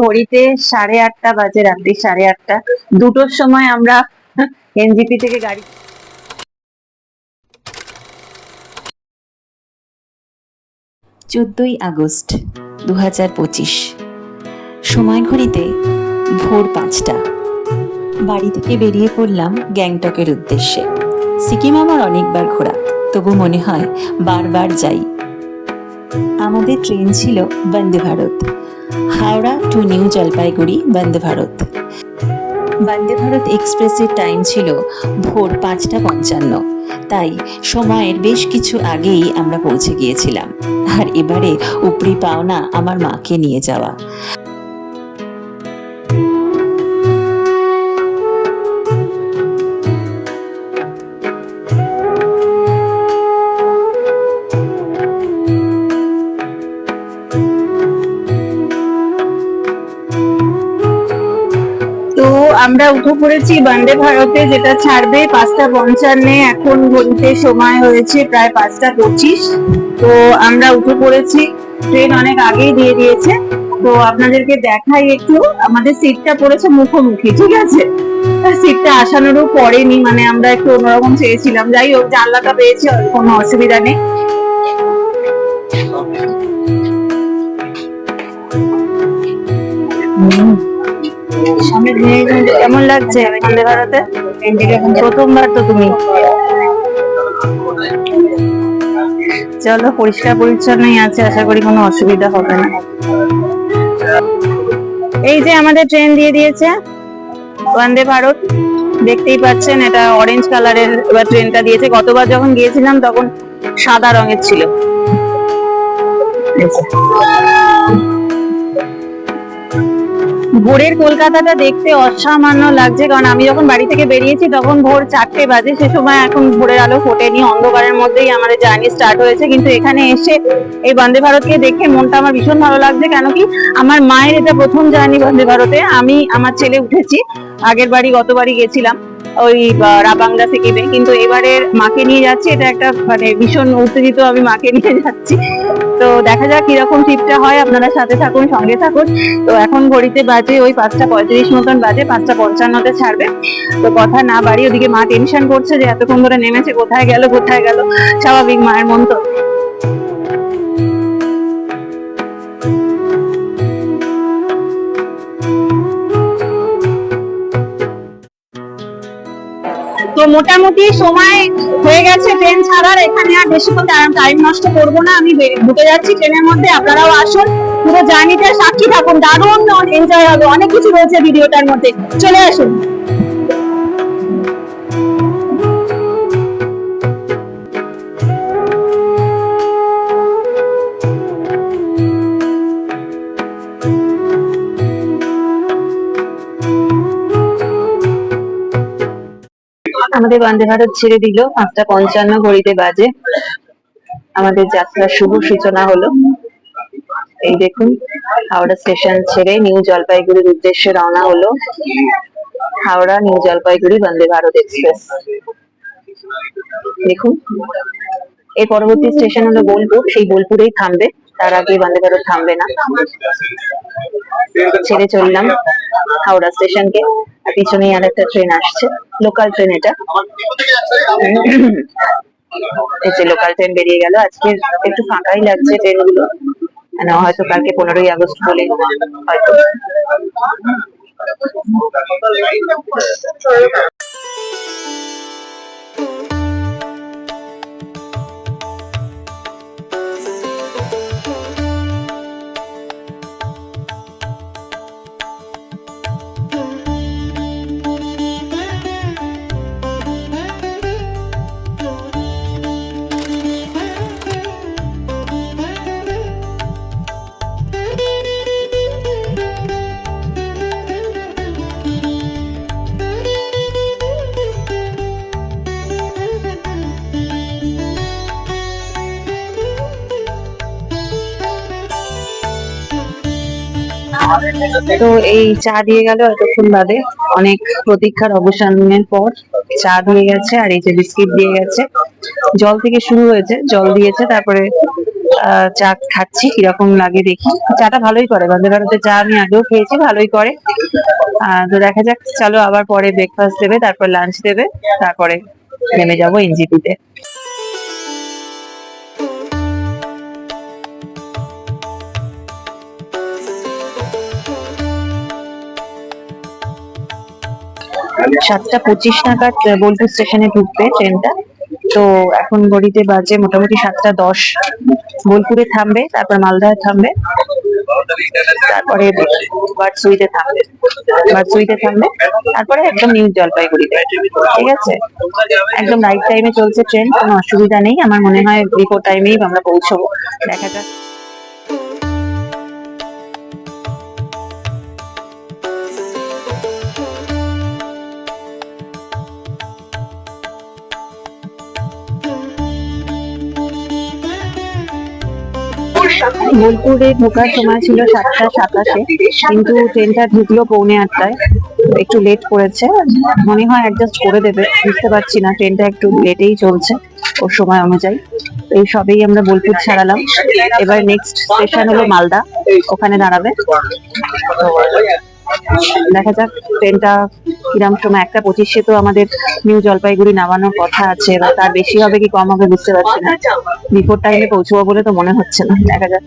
ঘড়িতে সাড়ে আটটা বাজে, রাত্রি সাড়ে আটটা। দুটোর সময় আমরা এনজিপি থেকে গাড়ি চোদ্দই আগস্ট দু হাজার পঁচিশ। সময় ঘড়িতে ভোর পাঁচটা। বাড়ি থেকে বেরিয়ে পড়লাম গ্যাংটকের উদ্দেশ্যে। সিকিম আমার অনেকবার ঘোরা, তবু মনে হয় বারবার যাই। আমাদের ট্রেন ছিল Vande Bharat. Howrah to new Jalpaiguri, Vande Bharat. বন্দে ভারত এক্সপ্রেসের টাইম ছিল ভোর পাঁচটা পঞ্চান্ন। তাই সময়ের বেশ কিছু আগেই আমরা পৌঁছে গিয়েছিলাম। আর এবারে উপরি পাওনা আমার মাকে নিয়ে যাওয়া। আমরা উঠে পড়েছি বন্দে ভারতে, যেটা ছাড়বে পাঁচটা পঞ্চান্নে। এখন ঘড়িতে সময় হয়েছে প্রায় পাঁচটা পঁচিশ। তো আমরা উঠে পড়েছি। ট্রেন অনেক আগেই দিয়ে দিয়েছে। তো আপনাদেরকে দেখাই একটু। আমাদের সিটটা পড়েছে মুখোমুখি, ঠিক আছে? সিটটা আসানোরও পড়েনি মানে আমরা একটু অন্যরকম চেয়েছিলাম। যাই হোক, জানলাটা পেয়েছি কোনো অসুবিধা নেই। সামনে কেমন লাগছে? বন্দে ভারতে? প্রথমবার তো তুমি। চলো, পরিষ্কার পরিচ্ছন্নই আছে, আশা করি কোনো অসুবিধা হবে না। এই যে আমাদের ট্রেন দিয়ে দিয়েছে, বন্দে ভারত। দেখতেই পাচ্ছেন, এটা অরেঞ্জ কালারের এবার ট্রেনটা দিয়েছে। গতবার যখন গিয়েছিলাম, তখন সাদা রঙের ছিল। ভোরের কলকাতাটা দেখতে অসামান্য লাগছে, কারণ আমি যখন বাড়ি থেকে বেরিয়েছি তখন ভোর চারটে বাজে, সে সময় এখন ভোরের আলো ফোটেনি অন্ধকারের মধ্যেই আমাদের জার্নি স্টার্ট হয়েছে। কিন্তু এখানে এসে এই বন্দে ভারতকে দেখে মনটা আমার ভীষণ ভালো লাগছে, কেন কি আমার মায়ের এটা প্রথম জার্নি বন্দে ভারতে। আমি, আমার ছেলে উঠেছি, আগের বাড়ি গতবারই গেছিলাম। ওই রাবাংলা থেকে কিন্তু এবারে মাকে নিয়ে যাচ্ছি, এটা একটা মানে ভীষণ উত্তেজিত আমি মাকে নিয়ে যাচ্ছি। তো দেখা যাক কীরকম ট্রিপটা হয়, আপনারা সাথে থাকুন, সঙ্গে থাকুন। তো এখন ঘড়িতে বাজে ওই পাঁচটা পঁয়ত্রিশ মতন বাজে, পাঁচটা পঞ্চান্নতে ছাড়বে। তো কথা না বাড়ি ওদিকে মা টেনশন করছে যে এতক্ষণ ধরে নেমেছে, কোথায় গেল কোথায় গেল? স্বাভাবিক মায়ের মন তো। তো মোটামুটি সময় হয়ে গেছে ট্রেন ছাড়ার, এখানে আর বেশি টাইম নষ্ট করব না, আমি ঢুকে যাচ্ছি ট্রেনের মধ্যে, আপনারাও আসুন। পুরো জার্নিটা সাক্ষী থাকুন, দারুণ এনজয় হবে, অনেক কিছু রয়েছে ভিডিওটার মধ্যে। চলে আসুন। আমাদের বন্দে ভারত ছেড়ে দিল। পাঁচটা পঞ্চান্ন ঘড়িতে বাজে। আমাদের যাত্রার শুভ সূচনা হলো। এই দেখুন, হাওড়া স্টেশন ছেড়ে নিউ জলপাইগুড়ির উদ্দেশ্যে রওনা হলো হাওড়া নিউ জলপাইগুড়ি বন্দে ভারত এক্সপ্রেস। দেখুন এর পরবর্তী স্টেশন হলো বোলপুর। সেই বোলপুরেই থামবে। তার আগে বন্দে ভারত থামবে না। ছেড়ে চললাম হাওড়া স্টেশনকে। আর পিছনেই আর একটা ট্রেন আসছে লোকাল ট্রেন এটা। এই লোকাল ট্রেন বেরিয়ে গেল। আজকে একটু ফাঁকাই লাগছে ট্রেনগুলো মানে হয়তো কালকে পনেরোই আগস্ট বলে হয়তো। তো এই চা দিয়ে গেল এতক্ষণ বাদে। অনেক প্রতীক্ষার অবসানের পর চা দিয়ে গেছে আর এই যে বিস্কিট দিয়ে গেছে। জল থেকে শুরু হয়েছে, জল দিয়েছে, তারপরে চা খাচ্ছি, কীরকম লাগে দেখি। চাটা ভালোই করে বন্দে ভারতের চা আমি আগেও খেয়েছি, ভালোই করে। তো দেখা যাক, চলো আবার পরে ব্রেকফাস্ট দেবে, তারপর লাঞ্চ দেবে, তারপরে নেমে যাব এনজিপিতে সাতটা পঁচিশ নাগাদ বোলপুর স্টেশনে ঢুকবে ট্রেনটা। তো এখন ঘড়িতে বাজে মোটামুটি সাতটা দশ। বোলপুরে থামবে, তারপর মালদায় থামবে, তারপরে বারসুইতে থামবে। বারসুইতে থামবে, তারপরে একদম নিউ জলপাইগুড়িতে। ঠিক আছে? একদম রাইট টাইমে চলছে ট্রেন, কোনো অসুবিধা নেই। আমার মনে হয় বিফোর টাইমেই আমরা পৌঁছবো। দেখা যাক। বোলপুরে ঢোকার সময় ছিল সাতটা সাতাশে, কিন্তু ট্রেনটা ঢুকলো পৌনে আটটায়। একটু লেট করেছে। মনে হয় অ্যাডজাস্ট করে দেবে, বুঝতে পারছি না। ট্রেনটা একটু লেটেই চলছে ওর সময় অনুযায়ী। এই সবেই আমরা বোলপুর ছাড়ালাম। এবার নেক্সট স্টেশন হলো মালদা। ওখানে দাঁড়াবে। দেখা যাক ট্রেনটা কিরম সময়, একটা পঁচিশে তো আমাদের নিউ জলপাইগুড়ি নামানোর কথা আছে, এবার তার বেশি হবে কি কম হবে বুঝতে পারছি না। বিফোর টাইমে পৌঁছবো বলে তো মনে হচ্ছে না, দেখা যাক।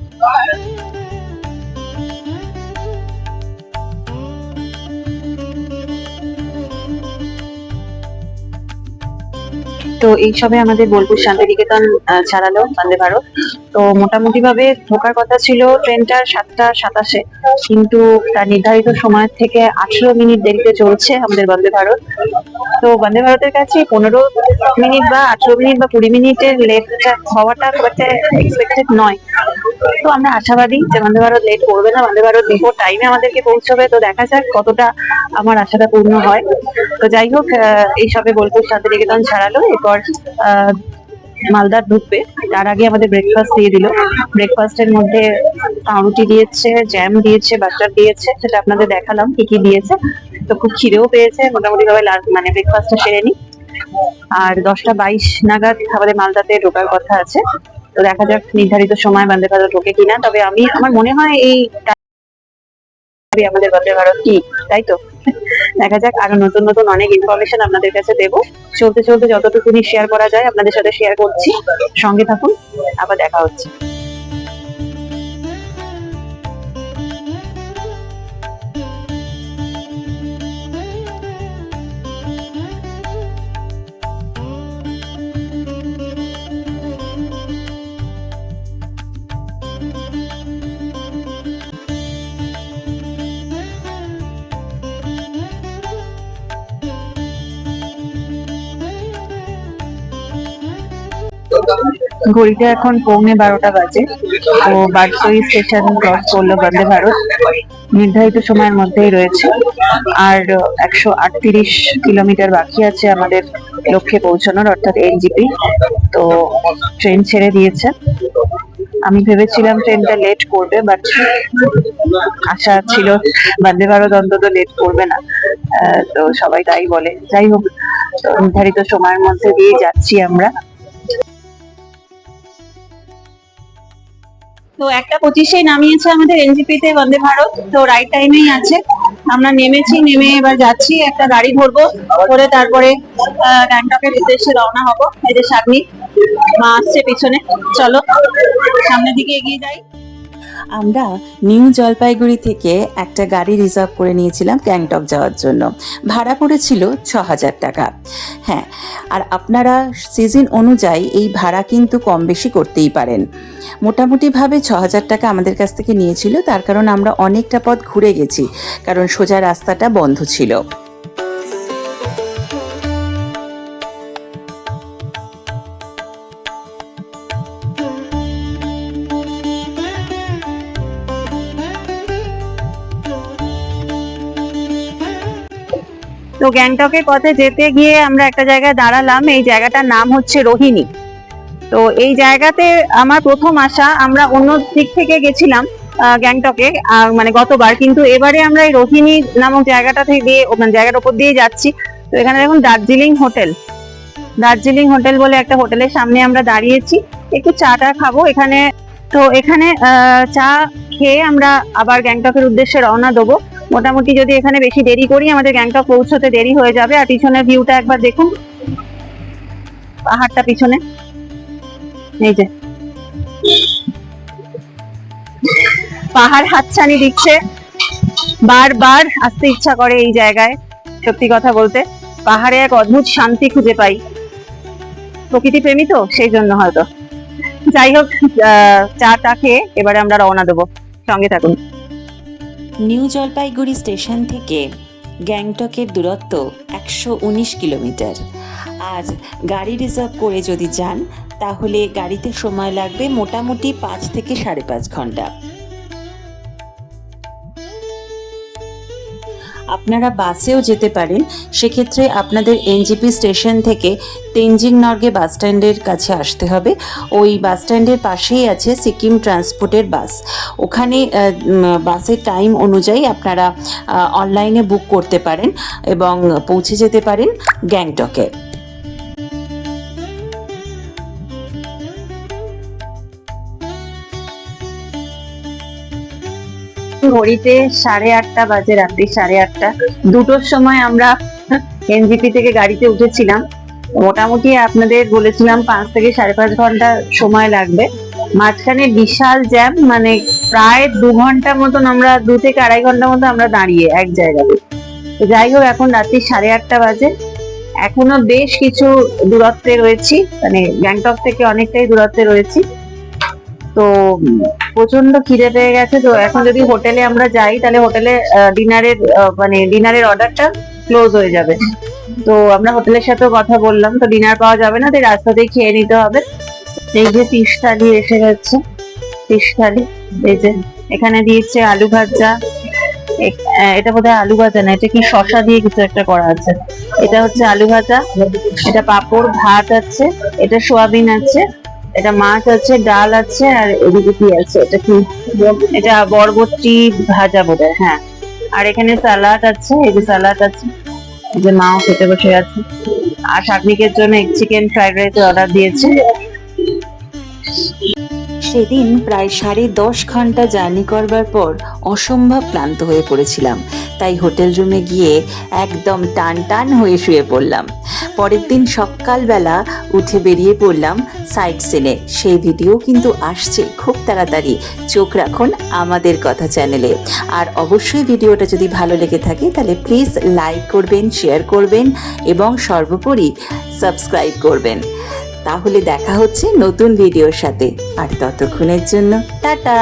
তো এই সবে আমাদের বোলপুর শান্তিনিকেতন ছাড়ালো বন্দে ভারত। তো মোটামুটি ভাবে ঢোকার কথা ছিল ট্রেনটা সাতটা সাতাশে। কিন্তু তার নির্ধারিত সময় থেকে আঠেরো মিনিট দেরিতে চলছে আমাদের বন্দে ভারত। তো বন্দে ভারতের কাছে পনেরো মিনিট বা আঠেরো মিনিট বা কুড়ি মিনিটের লেট হওয়াটা খুব একটা এক্সপেক্টেড নয়। তো আমরা আশাবাদী যে বন্দে ভারত লেট করবে না বন্দে ভারত বিফোর টাইমে আমাদেরকে পৌঁছবে। তো দেখা যাক কতটা আমার আশাটা পূর্ণ হয়। তো যাই হোক আহ, এই সবে বোলপুর শান্তিনিকেতন ছাড়ালো। এরপর মালদার ঢুকবে। তার আগে আমাদের ব্রেকফাস্ট দিয়ে দিল। ব্রেকফাস্টের মধ্যে পাউরুটি দিয়েছে জ্যাম দিয়েছে বাটার দিয়েছে, সেটা আপনাদের দেখালাম কি কি দিয়েছে। তো খুব খিদেও পেয়েছে মোটামুটি ভাবে মানে ব্রেকফাস্টটা সেরে নি। আর দশটা বাইশ নাগাদ আমাদের মালদাতে ঢোকার কথা আছে। তো দেখা যাক নির্ধারিত সময় বন্দে ভারত ঢোকে কিনা। তবে আমি, আমার মনে হয় এই আমাদের বন্দে ভারত কি, তাই তো? দেখা যাক আরও নতুন নতুন অনেক ইনফরমেশন আপনাদের কাছে দেবো। চলতে চলতে যতটুকুনি শেয়ার করা যায় আপনাদের সাথে শেয়ার করছি। সঙ্গে থাকুন, আবার দেখা হচ্ছে। ঘড়িতে এখন পৌনে বারোটা বাজে। তো বারসই স্টেশন ক্রস করল বন্দে ভারত। নির্ধারিত সময়ের মধ্যেই রয়েছে। আর একশো আটত্রিশ কিলোমিটার বাকি আছে আমাদের লক্ষ্যে পৌঁছানোর, অর্থাৎ এনজিপি। তো ট্রেন ছেড়ে দিয়েছে। আমি ভেবেছিলাম ট্রেনটা লেট করবে বাট আশা ছিল বন্দে ভারত অন্তত লেট করবে না। তো সবাই তাই বলে। যাই হোক নির্ধারিত সময়ের মধ্যে দিয়ে যাচ্ছি আমরা। তো একটা পঁচিশে নামিয়েছে আমাদের এনজিপিতে বন্দে ভারত। তো রাইট টাইমেই আছে। আমরা নেমেছি, নেমে এবার যাচ্ছি, একটা গাড়ি ধরবো করে তারপরে গ্যাংটকের উদ্দেশ্যে রওনা হব, এদের সামনে মা আসছে পিছনে। চলো, সামনের দিকে এগিয়ে যাই। আমরা নিউ জলপাইগুড়ি থেকে একটা গাড়ি রিজার্ভ করে নিয়েছিলাম গ্যাংটক যাওয়ার জন্য। ভাড়া পড়েছিল ছ হাজার টাকা। হ্যাঁ আর আপনারা সিজন অনুযায়ী এই ভাড়া কিন্তু কম বেশি করতেই পারেন। মোটামুটিভাবে ছ হাজার টাকা আমাদের কাছ থেকে নিয়েছিল, তার কারণ আমরা অনেকটা পথ ঘুরে গেছি, কারণ সোজা রাস্তাটা বন্ধ ছিল। তো গ্যাংটকের পথে যেতে গিয়ে আমরা একটা জায়গায় দাঁড়ালাম। এই জায়গাটার নাম হচ্ছে রোহিণী। তো এই জায়গাতে আমার প্রথম আসা, আমরা অন্য দিক থেকে গেছিলাম গ্যাংটকে মানে গতবার। কিন্তু এবারে আমরা এই রোহিণী নামক জায়গাটা থেকে দিয়ে মানে জায়গার উপর দিয়ে যাচ্ছি। তো এখানে দেখুন, দার্জিলিং হোটেল। দার্জিলিং হোটেল বলে একটা হোটেলের সামনে আমরা দাঁড়িয়েছি। একটু চা টা খাব এখানে। তো এখানে চা খেয়ে আমরা আবার গ্যাংটকের উদ্দেশ্যে রওনা দেবো। মোটামুটি যদি এখানে বেশি দেরি করি আমাদের গ্যাংটক পৌঁছতে দেরি হয়ে যাবে। আর পিছনের ভিউটা একবার দেখুন। পাহাড়টা পিছনে। এই যে। পাহাড় হাতছানি দিচ্ছে। বারবার আসতে ইচ্ছা করে এই জায়গায় সত্যি কথা বলতে। পাহাড়ে এক অদ্ভুত শান্তি খুঁজে পাই। প্রকৃতি প্রেমী তো সেই জন্য হয়তো। যাই হোক আহ, চাটা খেয়ে এবারে আমরা রওনা দেবো। সঙ্গে থাকুন। নিউ জলপাইগুড়ি স্টেশন থেকে গ্যাংটকের দূরত্ব একশো উনিশ কিলোমিটার। আর গাড়ি রিজার্ভ করে যদি যান, তাহলে গাড়িতে সময় লাগবে মোটামুটি পাঁচ থেকে সাড়ে পাঁচ ঘণ্টা। আপনারা বাসেও যেতে পারেন, সেক্ষেত্রে আপনাদের এনজিপি স্টেশন থেকে তেনজিং নর্গে বাস স্ট্যান্ডের কাছে আসতে হবে। ওই বাস স্ট্যান্ডের পাশেই আছে সিকিম ট্রান্সপোর্টের বাস। ওখানে বাসের টাইম অনুযায়ী আপনারা অনলাইনে বুক করতে পারেন এবং পৌঁছে যেতে পারেন গ্যাংটকে। ঘড়িতে সাড়ে আটটা বাজে, রাত্রি সাড়ে আটটা। দুটোর সময় আমরা এনজিপি থেকে গাড়িতে উঠেছিলাম। মোটামুটি আপনাদের বলেছিলাম পাঁচ থেকে সাড়ে পাঁচ ঘণ্টা সময় লাগবে। মাঝখানে বিশাল জ্যাম মানে প্রায় দু ঘণ্টা মতন আমরা, দু থেকে আড়াই ঘণ্টা মতো আমরা দাঁড়িয়ে এক জায়গাতে। যাই হোক, এখন রাত্রি সাড়ে আটটা বাজে। এখনও বেশ কিছু দূরত্বে রয়েছি মানে গ্যাংটক থেকে অনেকটাই দূরত্বে রয়েছি। তো প্রচণ্ড খিদে পেয়ে গেছে। তো এখন যদি হোটেলে আমরা যাই তাহলে হোটেলে ডিনারের মানে ডিনারের অর্ডারটা ক্লোজ হয়ে যাবে। তো আমরা হোটেলের সাথেও কথা বললাম। তো ডিনার পাওয়া যাবে না তাই রাস্তাতেই খেয়ে নিতে হবে। এই যে ফিশ থালি এসে গেছে। ফিশ থালি এই যে এখানে দিয়েছে আলু ভাজা। এটা বোধহয় আলু ভাজা না এটা কি শশা দিয়ে কিছু একটা করা আছে। এটা হচ্ছে আলু ভাজা। এটা পাঁপড় ভাত আছে। এটা সোয়াবিন আছে। এটা মাছ আছে, ডাল আছে, আর এদিকে কি আছে? এটা কি? এটা বরবটি ভাজা বোধ হ্যাঁ। আর এখানে স্যালাড আছে, এই যে স্যালাড আছে। এই যে মাও খেতে বসে আছে। আর শাকনিকের জন্য এক চিকেন ফ্রাইড রাইস অর্ডার দিয়েছে। সেদিন প্রায় সাড়ে দশ ঘণ্টা জার্নি করবার পর অসম্ভব ক্লান্ত হয়ে পড়েছিলাম। তাই হোটেল রুমে গিয়ে একদম টান টান হয়ে শুয়ে পড়লাম। পরের দিন সকালবেলা উঠে বেরিয়ে পড়লাম সাইট সিনে সেই ভিডিও কিন্তু আসছে খুব তাড়াতাড়ি। চোখ রাখুন আমাদের কথা চ্যানেলে আর অবশ্যই ভিডিওটা যদি ভালো লেগে থাকে তাহলে প্লিজ লাইক করবেন শেয়ার করবেন এবং সর্বোপরি সাবস্ক্রাইব করবেন। তাহলে দেখা হচ্ছে নতুন ভিডিওর সাথে। আর ততক্ষণের জন্য টাটা!